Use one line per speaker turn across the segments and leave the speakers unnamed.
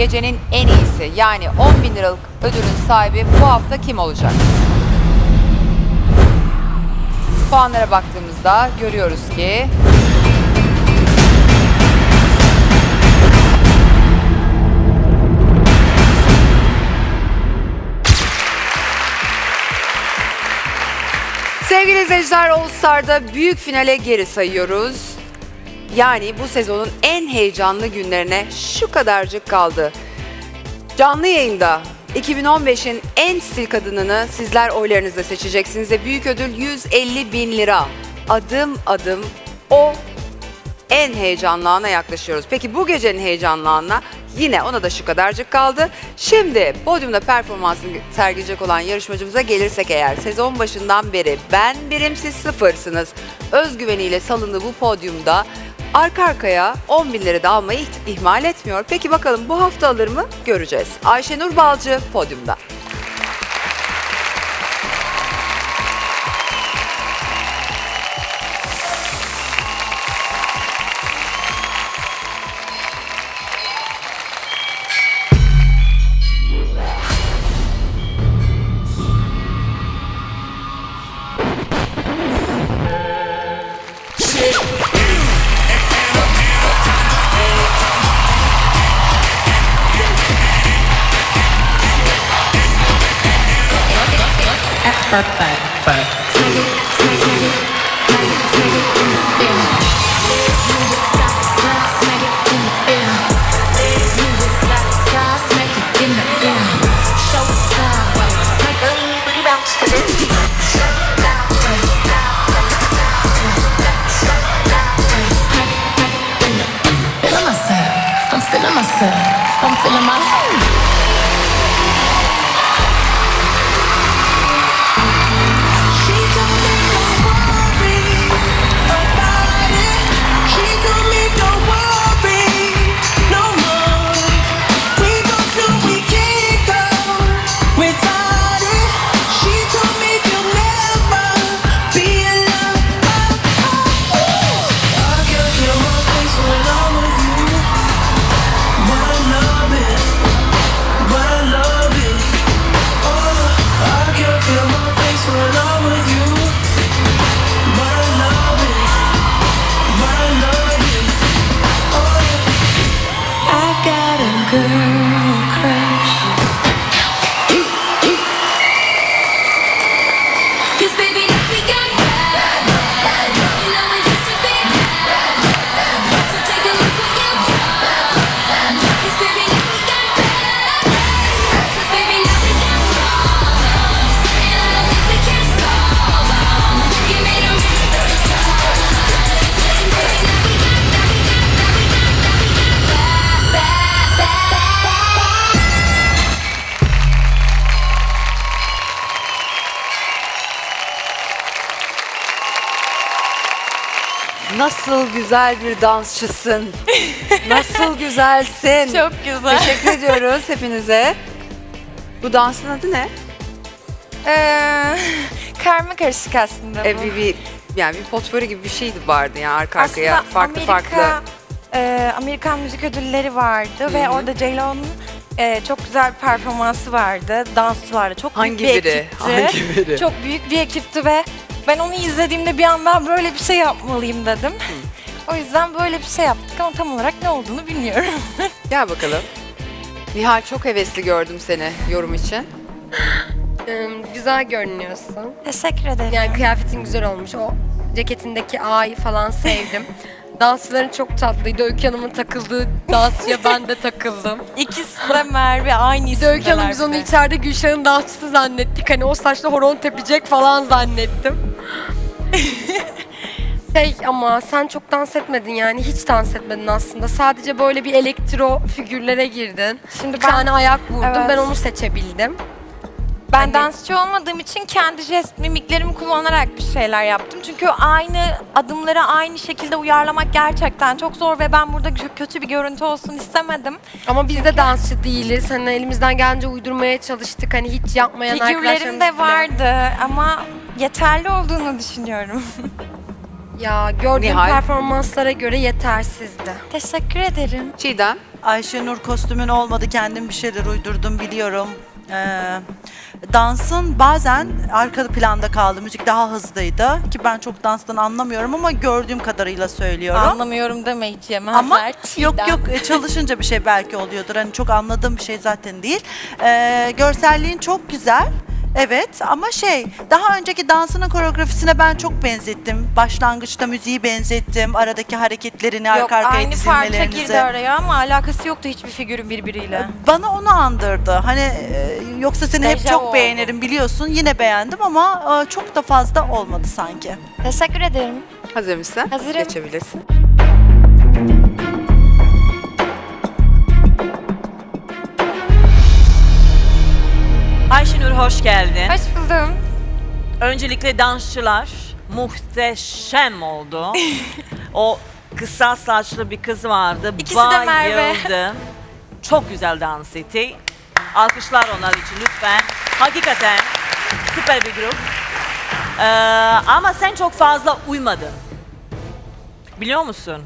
gecenin en iyisi yani 10 bin liralık ödülün sahibi bu hafta kim olacak? Puanlara baktığımızda görüyoruz ki Sevgili izleyiciler All Star'da büyük finale geri sayıyoruz. Yani bu sezonun en heyecanlı günlerine şu kadarcık kaldı. Canlı yayında 2015'in en stil kadınını sizler oylarınızla seçeceksiniz ve büyük ödül 150 bin lira. Adım adım o en heyecanlı ana yaklaşıyoruz. Peki bu gecenin heyecanlı anına yine ona da şu kadarcık kaldı. Şimdi podyumda performansını sergileyecek olan yarışmacımıza gelirsek eğer sezon başından beri ben birim siz sıfırsınız. Özgüveniyle salındığı bu podyumda arka arkaya 10 bin lira da almayı ihmal etmiyor. Peki bakalım bu hafta alır mı? Göreceğiz. Ayşenur Balcı podyumda.
Feeling myself. I'm feeling myself. I'm feeling.
Nasıl güzel bir dansçısın. Nasıl güzelsin.
Çok güzel.
Teşekkür ediyoruz hepinize. Bu dansın adı ne?
Ee, karma karışık aslında bu.
E, bir, bir, yani bir potpourri gibi bir şeydi vardı yani arka arkaya
Aslında
farklı
Amerika,
farklı.
e, Amerikan müzik ödülleri vardı ve orada J.Lo'nun e, çok güzel bir performansı vardı. Dansçı vardı. Çok
Hangi
büyük bir
biri?
ekipti.
Hangi biri?
Çok büyük bir ekipti ve ben onu izlediğimde bir an ben böyle bir şey yapmalıyım dedim. O yüzden böyle bir şey yaptık ama tam olarak ne olduğunu bilmiyorum.
Gel bakalım. Nihal çok hevesli gördüm seni yorum için.
Ee, güzel görünüyorsun.
Teşekkür ederim.
Yani kıyafetin güzel olmuş. O ceketindeki ay falan sevdim. Dansların çok tatlıydı. Öykü Hanım'ın takıldığı dansçıya ben de takıldım.
İkisi de Merve aynı
Bir de Öykü Hanım biz onu içeride Gülşah'ın dansçısı zannettik. Hani o saçla horon tepecek falan zannettim. Şey ama sen çok dans etmedin yani hiç dans etmedin aslında. Sadece böyle bir elektro figürlere girdin.
Şimdi
Bir
ben-
tane ayak vurdun.
Evet.
Ben onu seçebildim.
Ben
Hani-
dansçı olmadığım için kendi jest mimiklerimi kullanarak bir şeyler yaptım. Çünkü aynı adımları aynı şekilde uyarlamak gerçekten çok zor ve ben burada kö- kötü bir görüntü olsun istemedim.
Ama biz de dansçı değiliz. Hani elimizden gelince uydurmaya çalıştık. Hani hiç yapmayan
Figürlerim
arkadaşlarımız
de
bile.
vardı ama yeterli olduğunu düşünüyorum.
Ya gördüğüm
Nihal.
performanslara göre yetersizdi.
Teşekkür ederim.
Çiğdem
Ayşenur kostümün olmadı. Kendim bir şeyler uydurdum biliyorum. Ee, dansın bazen arka planda kaldı. Müzik daha hızlıydı. Ki ben çok danstan anlamıyorum ama gördüğüm kadarıyla söylüyorum.
Anlamıyorum deme hiç yemezler.
Ama yok
Çiğdem.
yok e, çalışınca bir şey belki oluyordur. Hani çok anladığım bir şey zaten değil. Ee, görselliğin çok güzel. Evet ama şey daha önceki dansının koreografisine ben çok benzettim. Başlangıçta müziği benzettim. Aradaki hareketlerini
Yok
arka arkaya
aynı parça
dizilmelerinizi.
girdi araya ama alakası yoktu hiçbir figürün birbiriyle.
Bana onu andırdı. Hani e, yoksa seni hep
Dejavu
çok
oldu.
beğenirim biliyorsun. Yine beğendim ama e, çok da fazla olmadı sanki.
Teşekkür ederim.
Hazır mısın?
Hazırım.
Geçebilirsin.
Hoş geldin.
Hoş buldum.
Öncelikle dansçılar muhteşem oldu. o kısa saçlı bir kız vardı.
İkisi de Merve.
Bayıldım. Çok güzel dans etti. Alkışlar onlar için lütfen. Hakikaten süper bir grup. Ee, ama sen çok fazla uymadın. Biliyor musun?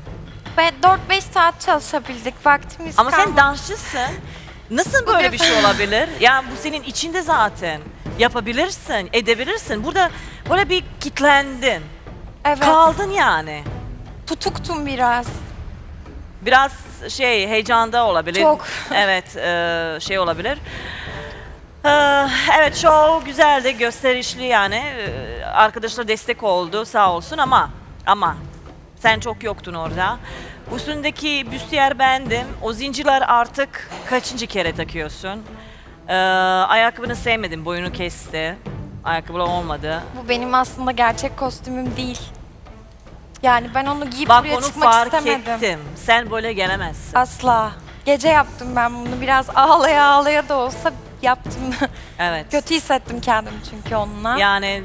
Ve 4-5 saat çalışabildik. Vaktimiz
Ama sen
kalmadı.
dansçısın. Nasıl böyle bir şey olabilir? Ya bu senin içinde zaten. Yapabilirsin, edebilirsin. Burada böyle bir kitlendin.
Evet.
Kaldın yani.
Tutuktum biraz.
Biraz şey heyecanda olabilir.
Çok.
Evet e, şey olabilir. Ee, Evet show güzeldi, gösterişli yani. Ee, Arkadaşlar destek oldu sağ olsun ama ama sen çok yoktun orada. Üstündeki büstiyer bendim. O zincirler artık kaçıncı kere takıyorsun? Ee, ayakkabını sevmedim, boyunu kesti. Ayakkabılar olmadı.
Bu benim aslında gerçek kostümüm değil. Yani ben onu giyip
Bak
buraya
onu
çıkmak
fark
istemedim.
ettim. Sen böyle gelemezsin.
Asla. Gece yaptım ben bunu. Biraz ağlaya ağlaya da olsa yaptım.
Evet.
Kötü hissettim kendimi çünkü onunla.
Yani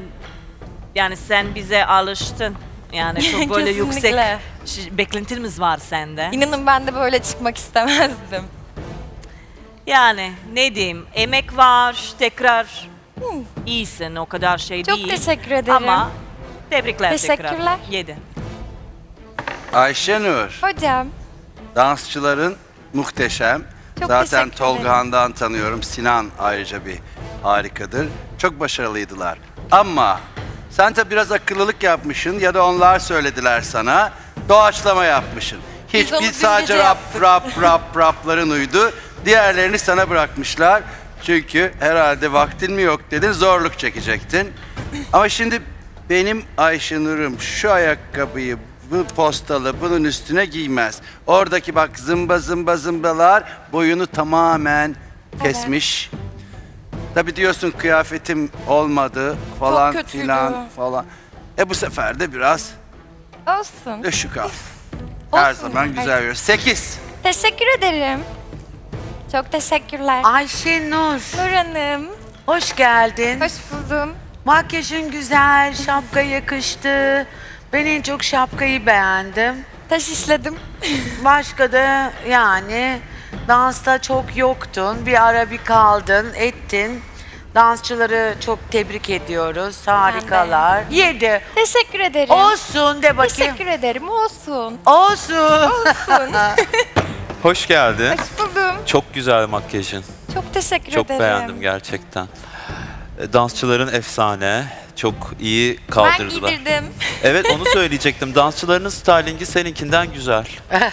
yani sen bize alıştın. Yani çok böyle yüksek
Kesinlikle.
şi- beklentimiz var sende.
İnanın ben de böyle çıkmak istemezdim.
Yani ne diyeyim emek var tekrar iyisin o kadar şey
Çok
değil.
teşekkür ederim.
Ama tebrikler tekrar.
Teşekkürler.
Yedi.
Ayşenur,
Hocam
dansçıların muhteşem.
Çok
Zaten
teşekkür
Tolga
ederim.
Han'dan tanıyorum. Sinan ayrıca bir harikadır. Çok başarılıydılar. Ama sen de biraz akıllılık yapmışsın ya da onlar söylediler sana. Doğaçlama yapmışsın. Hiç bir sadece rap rap rap rapların uydu. Diğerlerini sana bırakmışlar. Çünkü herhalde vaktin mi yok dedin zorluk çekecektin. Ama şimdi benim Ayşenur'um şu ayakkabıyı bu postalı bunun üstüne giymez. Oradaki bak zımba zımba zımbalar boyunu tamamen kesmiş. Tabii diyorsun kıyafetim olmadı falan
kötüydü.
filan falan. E bu sefer de biraz
olsun.
düşük al. Her
Olsun.
zaman güzel görüyor. 8.
Teşekkür ederim. Çok teşekkürler.
Ayşenur,
Nur Hanım.
hoş geldin.
Hoş buldum.
Makyajın güzel, şapka yakıştı. Ben en çok şapkayı beğendim.
Taş işledim.
Başka da yani dansta çok yoktun. Bir ara bir kaldın, ettin. Dansçıları çok tebrik ediyoruz. Harikalar. Yedi.
Teşekkür ederim.
Olsun de bakayım.
Teşekkür ederim. Olsun.
Olsun.
Olsun.
Hoş geldin.
Hoş buldum.
Çok güzel makyajın.
Çok teşekkür
Çok
ederim.
beğendim gerçekten. E, Dansçıların efsane. Çok iyi
Ben
kaldırdılar.
giydirdim.
Evet onu söyleyecektim. Dansçıların stylingi seninkinden güzel.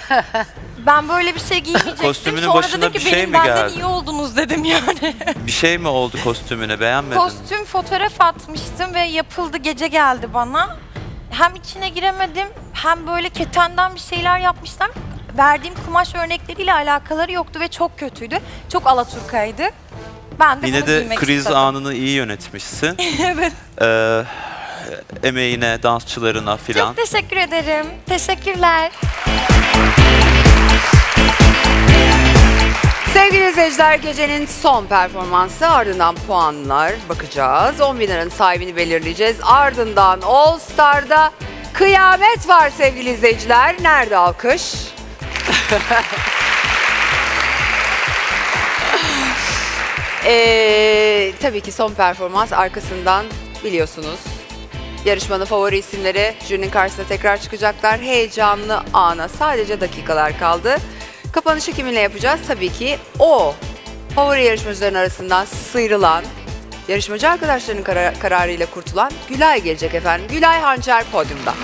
Ben böyle bir şey giymeyecektim.
Kostümünün
Sonra
başına
dedim
bir
ki
şey
benim
mi
benden
geldi?
iyi oldunuz dedim yani.
Bir şey mi oldu kostümüne beğenmedin?
Kostüm fotoğraf atmıştım ve yapıldı gece geldi bana. Hem içine giremedim hem böyle ketenden bir şeyler yapmışlar. Verdiğim kumaş örnekleriyle alakaları yoktu ve çok kötüydü. Çok alaturkaydı. Ben de
Yine
bunu
de
giymek
kriz
istedim.
anını iyi yönetmişsin.
evet.
Ee, emeğine, dansçılarına filan.
Çok teşekkür ederim. Teşekkürler.
İzleyiciler gecenin son performansı ardından puanlar bakacağız. 10 bin liranın sahibini belirleyeceğiz. Ardından All Star'da kıyamet var sevgili izleyiciler. Nerede alkış? Ee, tabii ki son performans arkasından biliyorsunuz. Yarışmanın favori isimleri jürinin karşısına tekrar çıkacaklar. Heyecanlı ana sadece dakikalar kaldı. Kapanışı kiminle yapacağız? Tabii ki o favori yarışmacıların arasından sıyrılan, yarışmacı arkadaşlarının karar- kararıyla kurtulan Gülay gelecek efendim. Gülay Hançer podyumda.